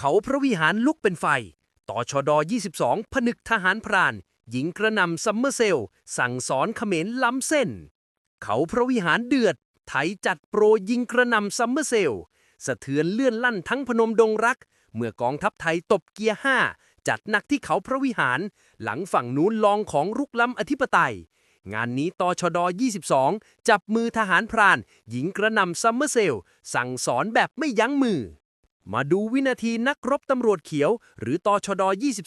เขาพระวิหารลุกเป็นไฟ ต่อชด 22 ผนึกทหารพราน หญิงกระนำซัมเมอร์เซล สั่งสอนเขมรล้ำเส้น เขาพระวิหารเดือดไถจัดโปรยิงกระนำซัมเมอร์เซล สะเทือนเลื่อนลั่นทั้งพนมดงรัก เมื่อกองทัพไทยตบเกียร์ห้าจัดหนักที่เขาพระวิหาร หลังฝั่งนู้นลองของรุกล้ำอธิปไตยงานนี้ตชด 22 จับมือทหารพราน หญิงกระนำซัมเมอร์เซล สั่งสอนแบบไม่ยั้งมือ มาดูวินาทีนักรบตำรวจเขียว หรือตชด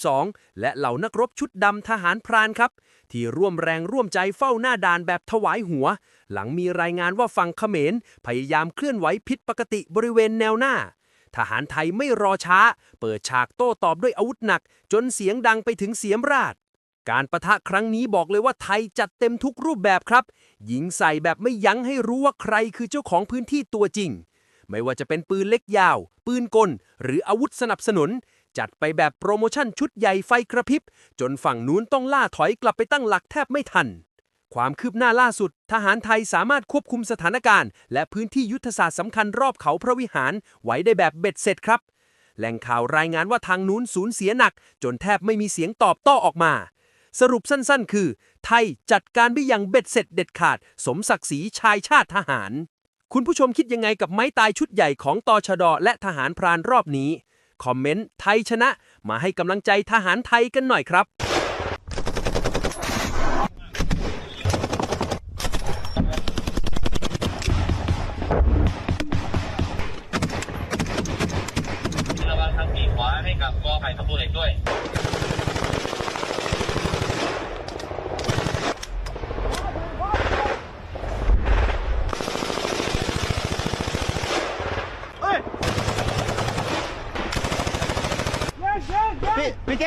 22 และเหล่านักรบชุดดำทหารพรานครับ ที่ร่วมแรงร่วมใจเฝ้าหน้าด่านแบบถวายหัว หลังมีรายงานว่าฝั่งเขมร พยายามเคลื่อนไหวผิดปกติบริเวณแนวหน้า ทหารไทยไม่รอช้า เปิดฉากโต้ตอบด้วยอาวุธหนัก จนเสียงดังไปถึงเสียมราช การประทะครั้งนี้บอกเลยว่าไทยจัดเต็มทุกรูปแบบครับยิงใส่แบบไม่ยั้งให้รู้ว่าใครคือเจ้าของพื้นที่ตัวจริง ไม่ว่าจะเป็นปืนเล็กยาว ปืนกล หรืออาวุธสนับสนุน จัดไปแบบโปรโมชั่นชุดใหญ่ไฟกระพริบ จนฝั่งนู้นต้องล่าถอยกลับไปตั้งหลักแทบไม่ทัน ความคืบหน้าล่าสุด ทหารไทยสามารถควบคุมสถานการณ์ และพื้นที่ยุทธศาสตร์สำคัญรอบเขาพระวิหารไว้ได้แบบเบ็ดเสร็จครับ แหล่งข่าวรายงานว่าทางนู้นสูญเสียหนัก จนแทบไม่มีเสียงตอบโต้ออกมาสรุปสั้นๆ คือ ไทยจัดการได้อย่างเบ็ดเสร็จเด็ดขาด สมศักดิ์ศรีชายชาติทหาร คุณผู้ชมคิดยังไงกับไม้ตายชุดใหญ่ของตชดและทหารพรานรอบนี้ คอมเมนต์ไทยชนะ มาให้กำลังใจทหารไทยกันหน่อยครับระวังทางปีกขวาให้กับกอไผ่ประตูเหล็กด้วย พี่พี่แก